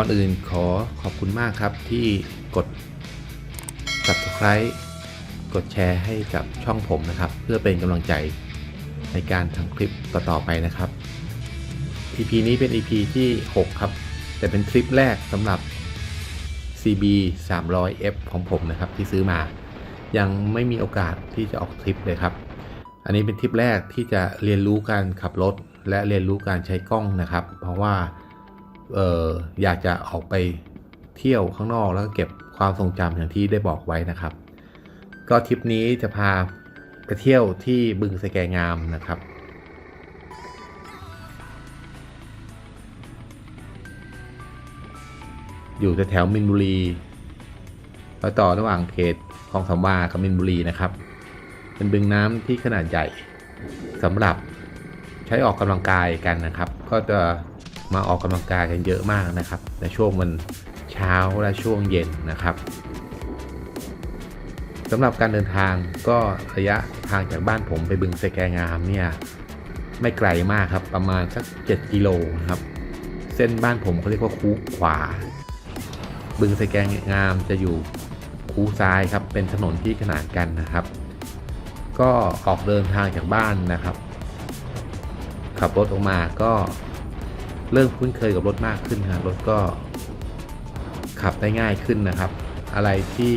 ก่อนอื่นขอขอบคุณมากครับที่กด subscribe กดแชร์ให้กับช่องผมนะครับ เพื่อเป็นกำลังใจในการทำคลิปต่อๆไปนะครับ EP นี้เป็น EP ที่ 6 ครับ แต่เป็นคลิปแรกสำหรับ CB 300F ของผมนะครับที่ซื้อมา ยังไม่มีโอกาสที่จะออกทริปเลยครับ อันนี้เป็นทริปแรกที่จะเรียนรู้การขับรถ และเรียนรู้การใช้กล้องนะครับ เพราะว่า เอออยากจะออกไปเที่ยวข้างนอกแล้วก็เก็บความทรงจำอย่างที่ได้บอกไว้นะครับ ก็ทริปนี้จะพาไปเที่ยวที่บึงสแกงามนะครับอยู่แถวมินบุรีรอยต่อระหว่างเขตคลองสามวากับมินบุรีนะครับ เป็นบึงน้ำที่ขนาดใหญ่สำหรับใช้ออกกำลังกายกันนะครับ ก็จะ มาออกกำลังกายกันเยอะมากนะครับ ในช่วงวันเช้าและช่วงเย็นนะครับสำหรับการเดินทางก็ระยะทางจากบ้านผมไปบึงสแกงามเนี่ยไม่ไกลมากครับประมาณสัก 7 กิโลครับ เส้นบ้านผมเขาเรียกว่าคูขวา บึงสแกงามจะอยู่คูซ้ายครับ เป็นถนนที่ขนานกันนะครับ ก็ออกเดินทางจากบ้านนะครับ ขับรถออกมาก็ เริ่มคุ้นเคยกับรถมากขึ้นครับรถก็ขับได้ง่ายขึ้นนะครับ อะไรที่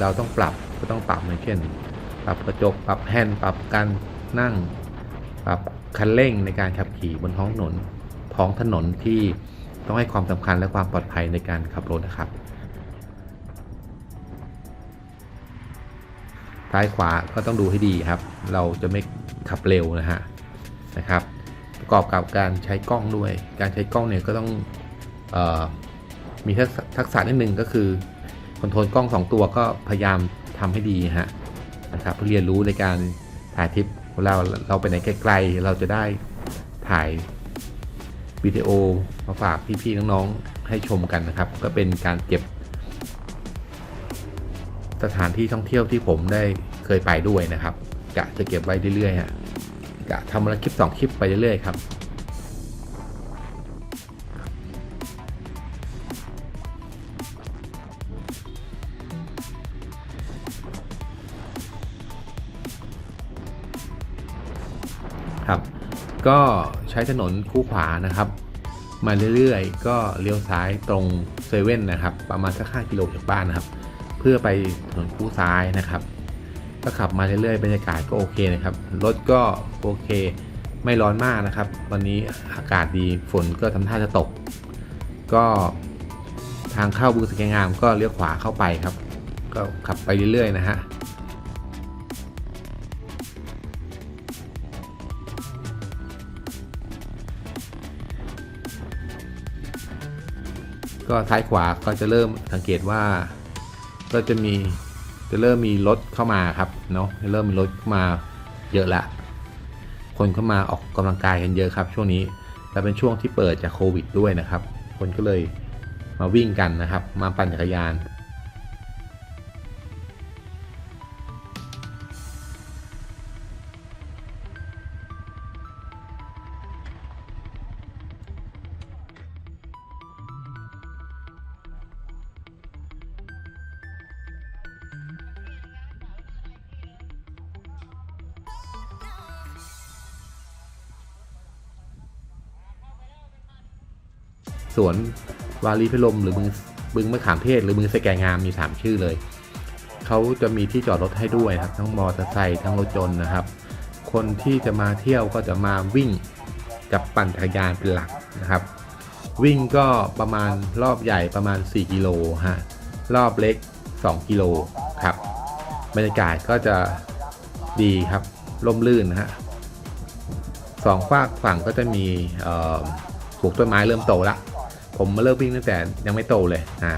เราต้องปรับก็ต้องปรับอย่างเช่น ปรับกระจก ปรับแฮนด์ปรับการนั่ง ปรับคันเร่งในการขับขี่บนท้องถนนท้องถนนที่ต้องให้ความสำคัญและความปลอดภัยในการขับรถนะครับซ้ายขวาก็ต้องดูให้ดีครับ เราจะไม่ขับเร็วนะฮะนะครับ ประกอบกับการใช้กล้องด้วย การใช้กล้องเนี่ยก็ต้องออมีทักษะนิดนึงก็คือคอนโทรลกล้อง 2 ตัวก็พยายามทำให้ดีฮะนะครับเพื่อเรียนรู้ในการถ่ายทริปเวลาเราไปไหนไกลๆเราจะได้ถ่ายวิดีโอมาฝากพี่ๆน้องๆให้ชมกันนะครับ ก็เป็นการเก็บ สถานที่ท่องเที่ยวที่ผมได้เคยไปด้วยนะครับกะจะเก็บไว้เรื่อยๆฮะ กะทำละคลิป 2 คลิปไปเรื่อยๆครับครับ ก็ใช้ถนนคู่ขวานะครับ มาเรื่อยๆ ก็เลี้ยวซ้ายตรงเซเว่นนะครับ ประมาณสัก5กิโลจากบ้านนะครับ เพื่อไปถนนคู่ซ้ายนะครับ ก็ขับมาเรื่อยๆ บรรยากาศก็โอเคนะครับ รถก็โอเค ไม่ร้อนมากนะครับ วันนี้อากาศดีฝนก็ทำท่าจะตก ก็ทางเข้าบึงสแกงามก็เลี้ยวขวาเข้าไปครับ ก็ขับไปเรื่อยๆนะฮะก็ซ้ายขวาก็จะเริ่มสังเกตว่าก็จะมี จะเริ่มมีรถเข้ามาครับเนาะเริ่มมีรถเข้ามาเยอะละ คนเข้ามาออกกำลังกายกันเยอะครับ ช่วงนี้และเป็นช่วงที่เปิดจากโควิดด้วยนะครับ คนก็เลยมาวิ่งกันนะครับ มาปั่นจักรยาน สวนวารีพิลมหรือบึงบึงมะขามเทศหรือบึงสแกงามมี 3 ชื่อเลย เขาจะมีที่จอดรถให้ด้วยครับ ทั้งมอเตอร์ไซค์ทั้งรถยนต์นะครับ คนที่จะมาเที่ยวก็จะมาวิ่งกับปั่นจักรยานเป็นหลักนะครับ วิ่งก็ประมาณรอบใหญ่ประมาณ 4 กิโลฮะรอบเล็ก 2 กิโลครับบรรยากาศก็จะดีครับร่มรื่นนะฮะสองฝากฝั่งก็จะมีปลูกต้นไม้เริ่มโตแล้ว ผมมาเริ่มวิ่งตั้งแต่ยังไม่โตเลยอ่า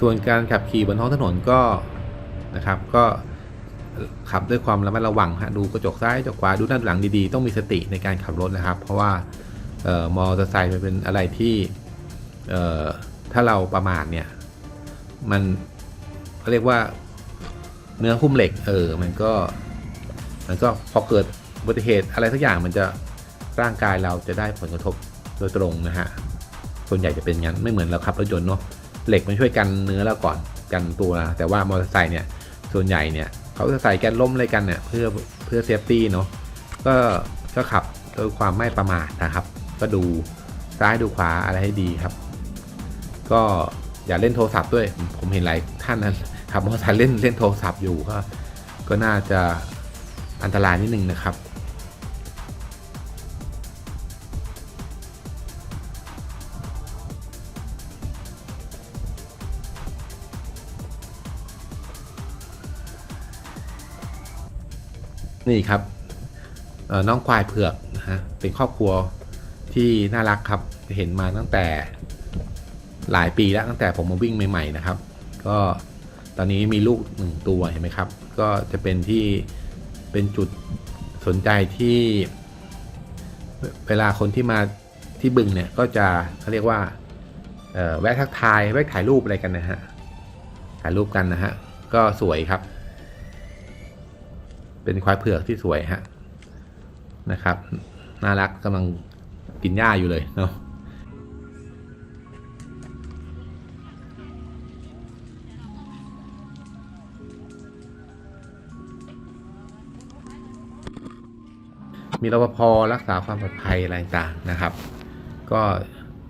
ส่วนการขับขี่บนท้องถนนก็นะครับ ก็ ขับด้วยความระมัดระวังฮะดูกระจกซ้ายกระจกขวาดูด้านหลังดีๆ ต้องมีสติในการขับรถนะครับ เพราะว่าออมอเตอร์ไซค์มันเป็นอะไรที่ถ้าเราประมาทเนี่ย มันเขาเรียกว่าเนื้อหุ้มเหล็ก เออ มันก็ มันก็พอเกิดอุบัติเหตุอะไรสักอย่างมันจะร่างกายเราจะได้ผลกระทบโดยตรงนะฮะ ส่วนใหญ่จะเป็นงั้นไม่เหมือนเราขับรถยนต์เนาะ เหล็กมันช่วยกันเนื้อเราก่อนกันตัวนะแต่ว่ามอเตอร์ไซค์เนี่ย ส่วนใหญ่เนี่ย เขาจะใส่แกนล้มอะไรกันเนี่ยเพื่อเพื่อเซฟตี้เนาะก็ก็ขับด้วยความไม่ประมาทนะครับ ก็ดูซ้ายดูขวาอะไรให้ดีครับ ก็อย่าเล่นโทรศัพท์ด้วยผมผมเห็นหลายท่านนั้นขับมอเตอร์ไซค์เล่นเล่นโทรศัพท์อยู่ก็ก็น่าจะอันตรายนิดนึงนะครับ นี่ครับน้องควายเผือกนะฮะเป็นครอบครัวที่น่ารักครับเห็นมาตั้งแต่หลายปีแล้วตั้งแต่ผมมาวิ่งใหม่ ๆ นะครับ ก็ตอนนี้มีลูกหนึ่งตัวเห็นไหมครับ ก็จะเป็นที่เป็นจุดสนใจที่ เวลาคนที่มาที่บึงเนี่ยก็จะเขาเรียกว่าแวะทักทายแวะถ่ายรูปอะไรกันนะฮะถ่ายรูปกันนะฮะก็สวยครับ เป็นควายเผือกที่สวยฮะนะครับ น่ารักกำลังกินหญ้าอยู่เลยเนาะมีรปภรักษาความปลอดภัยอะไรต่างๆนะครับ ก็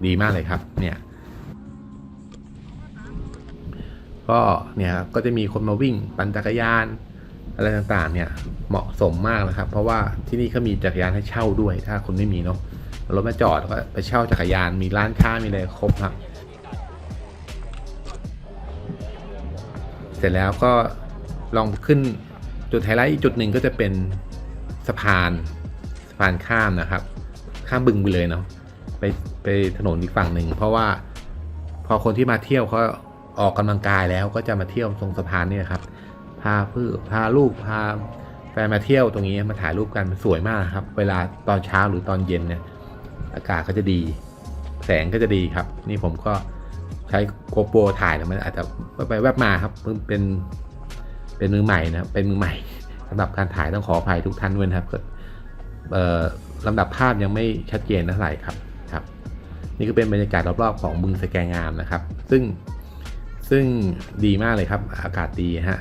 ดีมากเลยครับเนี่ย ก็เนี่ยครับก็จะมีคนมาวิ่งปั่นจักรยาน อะไรต่างๆเนี่ยเหมาะสมมากนะครับ เพราะว่าที่นี่เขามีจักรยานให้เช่าด้วย ถ้าคุณไม่มีเนาะรถมาจอดก็ไปเช่าจักรยานมีร้านค้ามีอะไรครบครับเสร็จแล้วก็ลองขึ้นจุดไฮไลท์อีกจุดหนึ่งก็จะเป็นสะพานสะพานข้ามนะครับ ข้ามบึงไปเลยเนาะไปไปถนนอีกฝั่งหนึ่งเพราะว่าพอคนที่มาเที่ยวเขาออกกำลังกายแล้วก็จะมาเที่ยวตรงสะพานนี่นะครับ พาเพื่อพาลูกพาแฟนมาเที่ยวตรงนี้มาถ่ายรูปกันสวยมากครับ เวลาตอนเช้าหรือตอนเย็นเนี่ยอากาศก็จะดี แสงก็จะดีครับ นี่ผมก็ใช้โกโปรถ่ายแล้วมันอาจจะไปแวบมาครับเพิ่งเป็นเป็นมือใหม่นะครับเป็นมือใหม่สำหรับการถ่ายต้องขออภัยทุกท่านด้วยนะครับเออลำดับภาพยังไม่ชัดเจนเท่าไหร่ครับครับ นี่ก็เป็นบรรยากาศรอบๆของบึงสแกงามนะครับ ซึ่งซึ่งดีมากเลยครับอากาศดีฮะ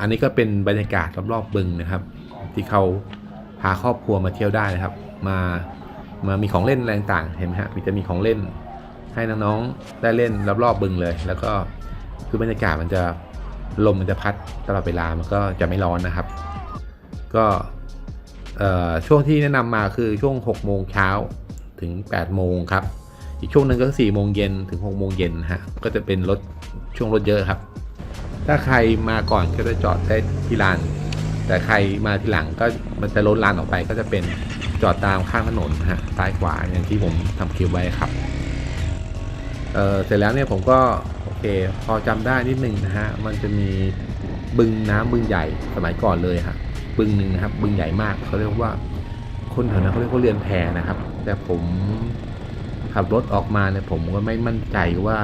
อันนี้ก็เป็นบรรยากาศรอบๆบึงนะครับ ที่เขาพาครอบครัวมาเที่ยวได้นะครับ มามามีของเล่นอะไรต่างๆเห็นไหมฮะมีจะมีของเล่น ให้น้องๆได้เล่นรอบๆบึงเลย แล้วก็คือบรรยากาศมันจะลมมันจะพัดตลอดเวลามันก็จะไม่ร้อนนะครับ ก็เอ่อช่วงที่แนะนำมาคือช่วง6โมงเช้าถึง8โมงครับ อีกช่วงหนึ่งก็4โมงเย็นถึง6โมงเย็นฮะก็จะเป็นรถช่วงรถเยอะครับ ถ้าใครมาก่อนก็จะจอดได้ที่ลาน แต่ใครมาทีหลังก็มันจะล้นลานออกไปก็จะเป็นจอดตามข้างถนนฮะซ้ายขวาอย่างที่ผมทำคลิปไว้ครับเเสร็จแล้วเนี่ยผมก็โอเคพอจำได้นิดนึงนะฮะมันจะมีบึงน้ำบึงใหญ่สมัยก่อนเลยฮะบึงหนึ่งนะครับ บึงใหญ่มากเขาเรียกว่าคนแถวนั้นเขาเรียกว่าเรือนแพนะครับ แต่ผมขับรถออกมาเนี่ยผมก็ไม่มั่นใจว่า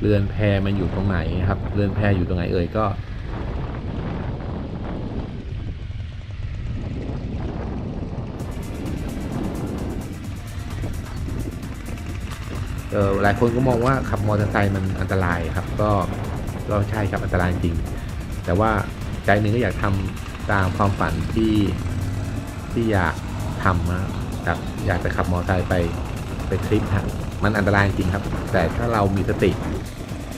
เรือนแพมันอยู่ตรงไหนครับ เรือนแพอยู่ตรงไหนเอ่ยก็เออหลายคนก็มองว่าขับมอเตอร์ไซค์มันอันตรายครับ ก็ก็ใช่ครับอันตรายจริง แต่ว่าใจหนึ่งก็อยากทำตามความฝันที่ที่อยากทำนะครับอยากจะขับมอเตอร์ไซค์ไปไปทริปฮะมันอันตรายจริงครับ แต่ถ้าเรามีสติ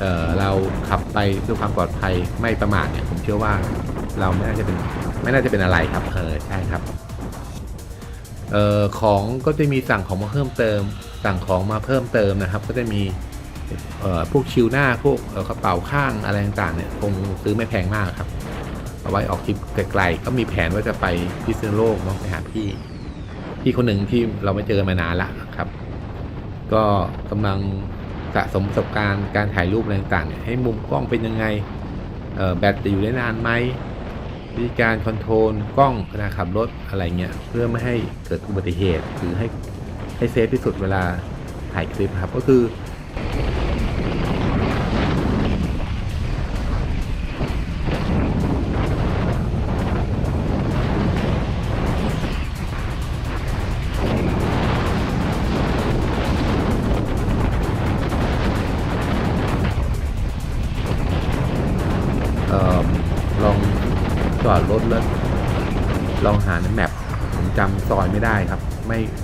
เออเราขับไปด้วยความปลอดภัยไม่ประมาทเนี่ยผมเชื่อว่าเราไม่น่าจะเป็นไม่น่าจะเป็นอะไรครับเออใช่ครับเอ่อของก็จะมีสั่งของมาเพิ่มเติม สั่งของมาเพิ่มเติมนะครับ ก็จะมีเอ่อพวกชิวหน้าพวกเอ่อกระเป๋าข้างอะไรต่างๆเนี่ยคงซื้อไม่แพงมากครับ เอาไว้ออกทริปไกลๆก็มีแผนว่าจะไปพิษณุโลกเนาะไปหาพี่พี่คนหนึ่งที่เราไม่เจอกันมานานละครับ ก็กำลัง สะสมประสบการณ์การถ่ายรูปอะไรต่างๆเนี่ยให้มุมกล้องเป็นยังไงแบตจะอยู่ได้นานไหมวิธีการคอนโทรลกล้องขณะขับรถอะไรเงี้ยเพื่อไม่ให้เกิดอุบัติเหตุหรือให้ให้เซฟที่สุดเวลาถ่ายคลิปครับก็คือ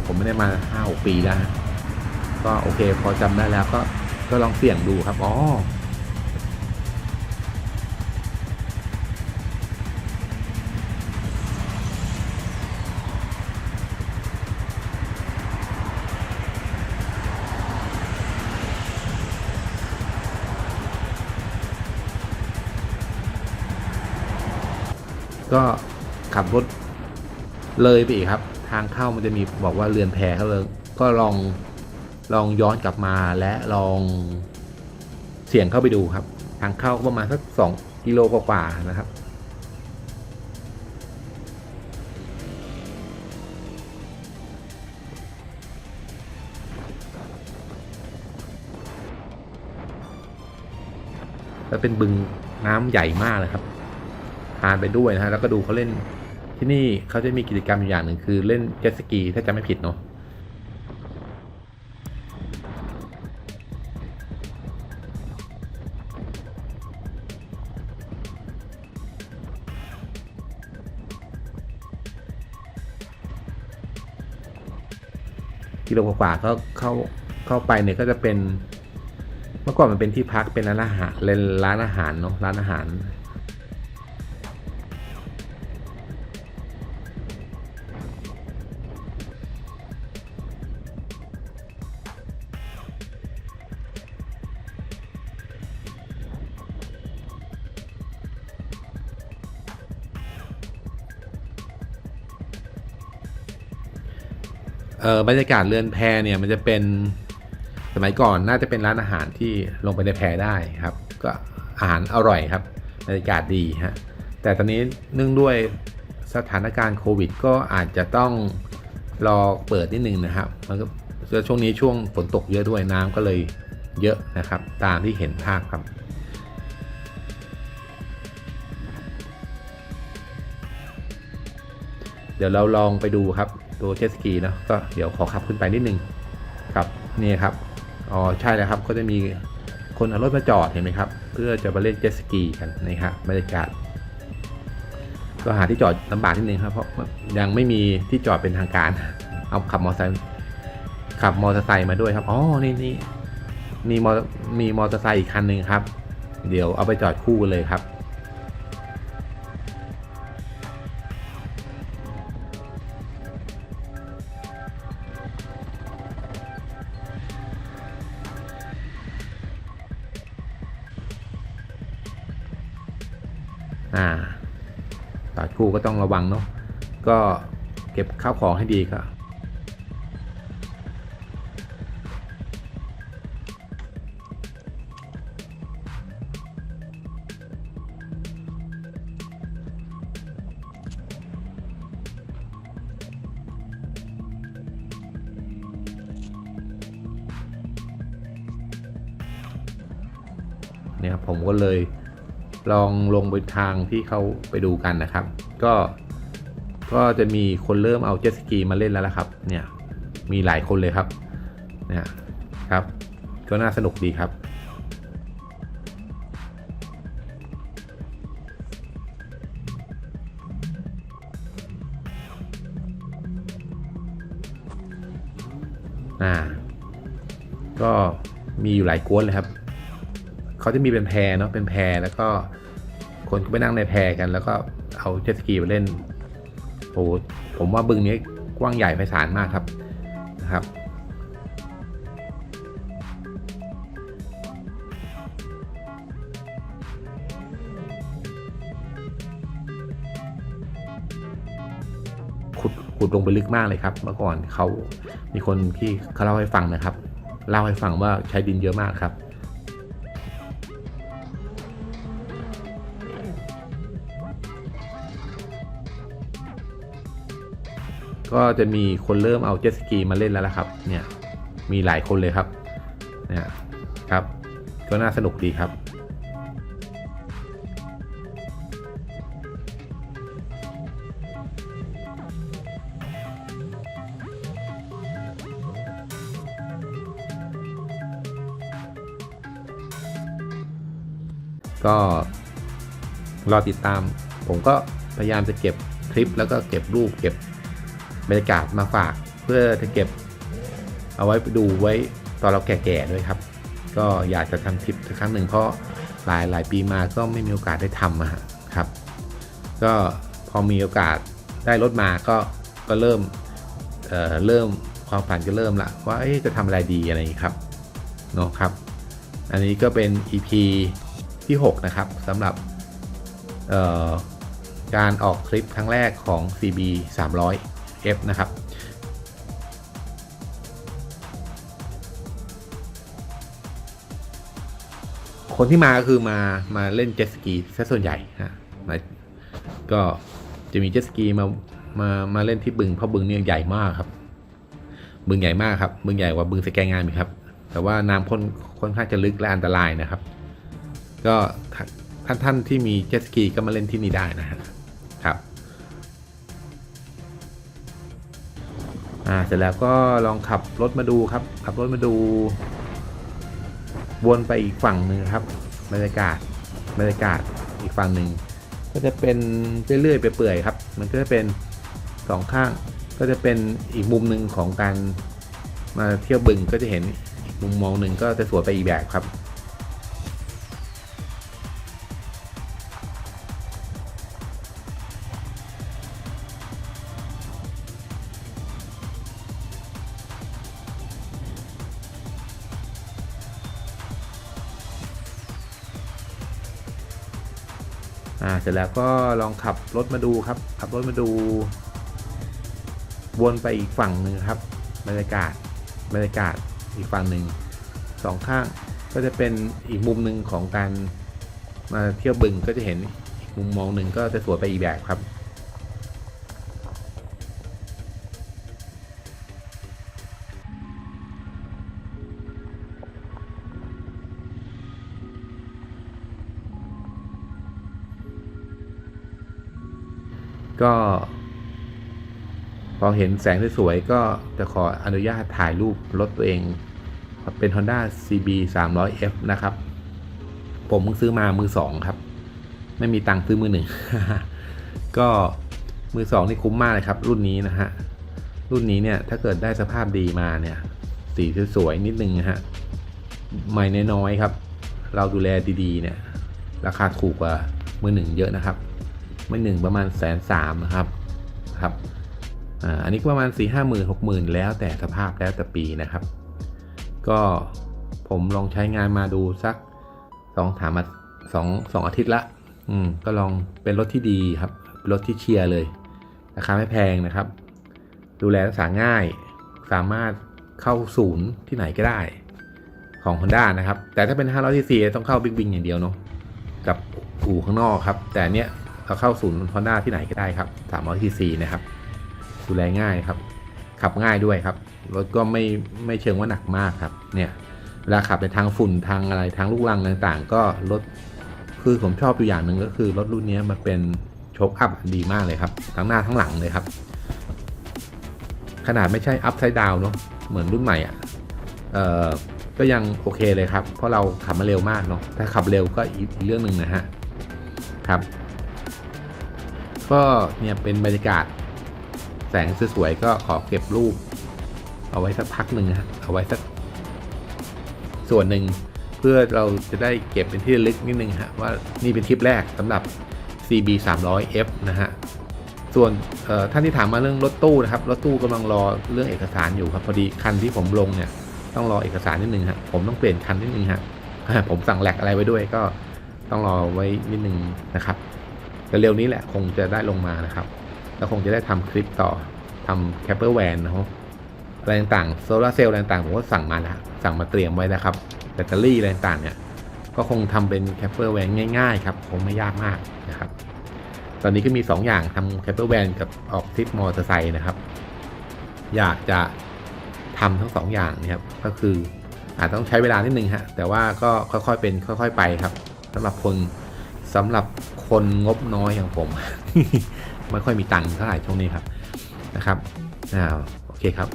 ผมไม่ได้มาห้าหกปีแล้วก็โอเค พอจำได้แล้วก็ก็ลองเสี่ยงดูครับอ๋อก็ขับรถเลยไปอีกครับ ทางเข้ามันจะมีบอกว่าเรือนแพเขาเลยก็ลองลองย้อนกลับมาและลองเสี่ยงเข้าไปดูครับ ทางเข้าประมาณสักสองกิโลกว่าๆนะครับแล้วเป็นบึงน้ำใหญ่มากเลยครับทานไปด้วยนะฮะแล้วก็ดูเขาเล่น ที่นี่เขาจะมีกิจกรรมอยู่อย่างหนึ่งคือเล่นเจ็ตสกีถ้าจำไม่ผิดเนาะกิโลกว่าๆก็เข้าเข้าไปเนี่ยก็จะเป็น เมื่อก่อนมันเป็นที่พักเป็นร้านอาหารเป็นร้านอาหารเนาะร้านอาหาร ออบรรยากาศเรือนแพเนี่ยมันจะเป็นสมัยก่อนน่าจะเป็นร้านอาหารที่ลงไปในแพได้ครับ ก็อาหารอร่อยครับบรรยากาศดีฮะแต่ตอนนี้เนื่องด้วยสถานการณ์โควิด ก็อาจจะต้องรอเปิดนิดนึงนะครับมันก็ช่วงนี้ช่วงฝนตกเยอะด้วยน้ำก็เลยเยอะนะครับ ตามที่เห็นภาพครับ เดี๋ยวเราลองไปดูครับ ตัวเจ็ตสกีเนาะก็เดี๋ยวขอขับขึ้นไปนิดนึงครับนี่ครับอ๋อใช่แล้วครับก็จะมีคนเอารถมาจอดเห็นไหมครับ เพื่อจะมาเล่นเจ็ตสกีกันนะครับบรรยากาศก็หาที่จอดลำบากนิดนึงครับเพราะยังไม่มีที่จอดเป็นทางการ เอาขับมอเตอร์ไซค์ขับมอเตอร์ไซค์มาด้วยครับอ๋อนี่นี่มีมอมีมอเตอร์ไซค์อีกคันหนึ่งครับ เดี๋ยวเอาไปจอดคู่กันเลยครับ ตู้ก็ต้องระวังเนาะก็เก็บข้าวของให้ดีครับเนี่ยผมก็เลย ลองลงไปทางที่เขาไปดูกันนะครับ ก็ก็จะมีคนเริ่มเอาเจ็ตสกีมาเล่นแล้วละครับ เนี่ยมีหลายคนเลยครับเนี่ยครับ ก็น่าสนุกดีครับอ่าก็มีอยู่หลายกวนเลยครับ เขาจะมีเป็นแพเนาะเป็นแพแล้วก็คนก็ไปนั่งในแพกัน แล้วก็เอาเจ็ตสกีไปเล่นโอ้ผมว่าบึงนี้กว้างใหญ่ไพศาลมากครับนะครับขุดลงไปลึกมากเลยครับ เมื่อก่อนเขามีคนที่เขาเล่าให้ฟังนะครับ เล่าให้ฟังว่าใช้ดินเยอะมากครับ ก็จะมีคนเริ่มเอาเจ็ตสกีมาเล่นแล้วละครับ เนี่ย มีหลายคนเลยครับ เนี่ยครับ ก็น่าสนุกดีครับก็รอติดตาม ผมก็พยายามจะเก็บคลิปแล้วก็เก็บรูปเก็บ บรรยากาศมาฝากเพื่อจะเก็บเอาไว้ดูไว้ตอนเราแก่ๆด้วยครับ ก็อยากจะทำคลิปสักครั้งหนึ่งเพราะหลายหลายปีมาก็ไม่มีโอกาสได้ทำอะครับ ก็พอมีโอกาสได้รถมาก็ก็เริ่มเเริ่มความฝันก็เริ่มละว่าจะทำอะไรดีอะไรอย่างนี้ครับเนาะครับ อันนี้ก็เป็น EP ที่ 6 นะครับสำหรับการออกคลิปครั้งแรกของ CB 300 F นะครับคนที่มาก็คือมามาเล่นเจ็ตสกีซะส่วนใหญ่นะมาก็จะมีเจ็ตสกีมามามาเล่นที่บึงเพราะบึงเนี่ยใหญ่มากครับ บึงใหญ่มากครับ บึงใหญ่กว่าบึงสแกงงานอีกครับ แต่ว่าน้ำค่อนค่อนข้างจะลึกและอันตรายนะครับ ก็ท่านท่านท่านที่มีเจ็ตสกีก็มาเล่นที่นี่ได้นะฮะครับ อ่าเสร็จแล้วก็ลองขับรถมาดูครับ ขับรถมาดู วนไปอีกฝั่งหนึ่งครับบรรยากาศบรรยากาศอีกฝั่งหนึ่งก็จะเป็นเรื่อยๆไปเปื่อยๆครับ มันก็จะเป็นสองข้างก็จะเป็นอีกมุมหนึ่งของการมาเที่ยวบึงก็จะเห็นมุมมองหนึ่งก็จะสวยไปอีกแบบครับ อ่าเสร็จแล้วก็ลองขับรถมาดูครับ ขับรถมาดู วนไปอีกฝั่งหนึ่งครับบรรยากาศบรรยากาศอีกฝั่งหนึ่งสองข้างก็จะเป็นอีกมุมหนึ่งของการมาเที่ยวบึงก็จะเห็นอีกมุมมองหนึ่งก็จะสวยไปอีกแบบครับ ก็ พอเห็นแสงสวยๆก็จะขออนุญาตถ่ายรูปรถตัวเอง เป็น Honda CB 300F นะครับ ผมเพิ่งซื้อมามือสองครับ ไม่มีตังค์ซื้อมือหนึ่งก็มือสองนี่คุ้มมากเลยครับ รุ่นนี้นะฮะรุ่นนี้เนี่ยถ้าเกิดได้สภาพดีมาเนี่ย สีสวยๆนิดนึงนะฮะใหม่น้อยๆครับ เราดูแลดีๆเนี่ย ราคาถูกกว่ามือหนึ่งเยอะนะครับ มือหนึ่งประมาณแสนสามนะครับครับอันนี้ก็ประมาณ4ี่ห้าหมื่นหกหมื่นแล้วแต่สภาพแล้วแต่ปีนะครับ ก็ผมลองใช้งานมาดูสักสองถามมาสองสองอาทิตย์ละอืมก็ลองเป็นรถที่ดีครับรถที่เชียร์เลยราคาไม่แพงนะครับ ดูแลรักษาง่าย สามารถเข้าศูนย์ที่ไหนก็ได้ของ Honda นะครับ แต่ถ้าเป็น 500 cc ต้องเข้าบิ๊กบิงอย่างเดียวเนาะกับอู่ข้างนอกครับ แต่เนี้ย เราเข้าศูนย์ Honda ที่ไหนก็ได้ครับ300 cc นะครับ ดูแลง่ายครับ ขับง่ายด้วยครับ รถก็ไม่ไม่เชิงว่าหนักมากครับ เนี่ยเวลาขับในทางฝุ่นทางอะไรทางลูกรังต่างๆ ก็รถคือผมชอบตัวอย่างหนึ่งก็คือรถรุ่นนี้มันเป็นโชคอัพดีมากเลยครับ ทั้งหน้าทั้งหลังเลยครับ ขนาดไม่ใช่อัพไซด์ดาวเนาะเหมือนรุ่นใหม่อะเอ่อก็ยังโอเคเลยครับ เพราะเราขับมาเร็วมากเนาะถ้าขับเร็วก็อีกเรื่องหนึ่งนะฮะครับ ก็เนี่ยเป็นบรรยากาศ แสงสวยๆก็ขอเก็บรูป เอาไว้สักพักหนึ่งฮะเอาไว้สัก ส่วนหนึ่งเพื่อเราจะได้เก็บเป็นที่ระลึกนิดนึงฮะว่านี่เป็นทริปแรกสำหรับ CB 300F นะฮะส่วนท่านที่ถามมาเรื่องรถตู้นะครับรถตู้กำลังรอเรื่องเอกสารอยู่ครับพอดีคันที่ผมลงเนี่ยต้องรอเอกสารนิดนึงฮะผมต้องเปลี่ยนคันนิดนึงฮะผมสั่งแหลกอะไรไว้ด้วยก็ต้องรอไว้นิดนึงนะครับ เร็วนี้แหละคงจะได้ลงมานะครับ แล้วคงจะได้ทำคลิปต่อทำแคปเปอร์แวนนะครับอะไรต่างๆโซลาเซลล์อะไรต่างๆผมก็สั่งมาแล้วสั่งมาเตรียมไว้นะครับแบตเตอรี่อะไรต่างๆเนี่ยก็คงทำเป็นแคปเปอร์แวนง่ายๆครับคงไม่ยากมากนะครับ ตอนนี้ก็มี 2 อย่างทำแคปเปอร์แวนกับออกทริปมอเตอร์ไซค์นะครับ อยากจะทำทั้งสองอย่างนะครับก็คืออาจต้องใช้เวลานิดนึงฮะแต่ว่าก็ค่อยๆเป็นค่อย ๆ ไปครับสำหรับคนสำหรับ คนงบน้อยอย่างผม ไม่ค่อยมีตังค์เท่าไหร่ช่วงนี้ครับนะครับอ่าโอเคครับ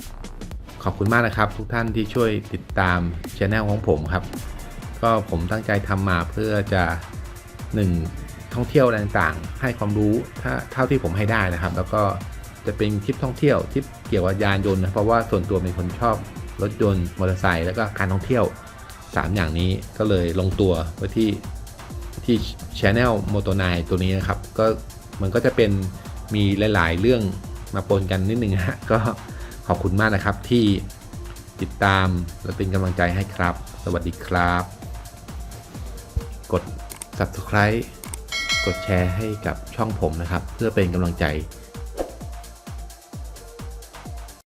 ขอบคุณมากนะครับ ทุกท่านที่ช่วยติดตามช anel ของผมครับ ก็ผมตั้งใจทำมาเพื่อจะหนึ่งท่องเที่ยวอะไรต่างๆ ให้ความรู้ถ้าเท่าที่ผมให้ได้นะครับ แล้วก็จะเป็นคลิปท่องเที่ยวทริปเกี่ยวกับยานยนต์นะเพราะว่าส่วนตัวเป็นคนชอบรถยนต์มอเตอร์ไซค์แล้วก็การท่องเที่ยว 3 อย่างนี้ก็เลยลงตัวไว้ที่ ที่ Channel m o t o 9ตัวนี้นะครับ ก็มันก็จะเป็นมีหลาย ๆ เรื่องมาปนกันนิดนึงฮะก็ขอบคุณมากนะครับที่ติดตามและเป็นกำลังใจให้ครับ สวัสดีครับ กด subscribe กดแชร์ให้กับช่องผมนะครับ เพื่อเป็นกำลังใจ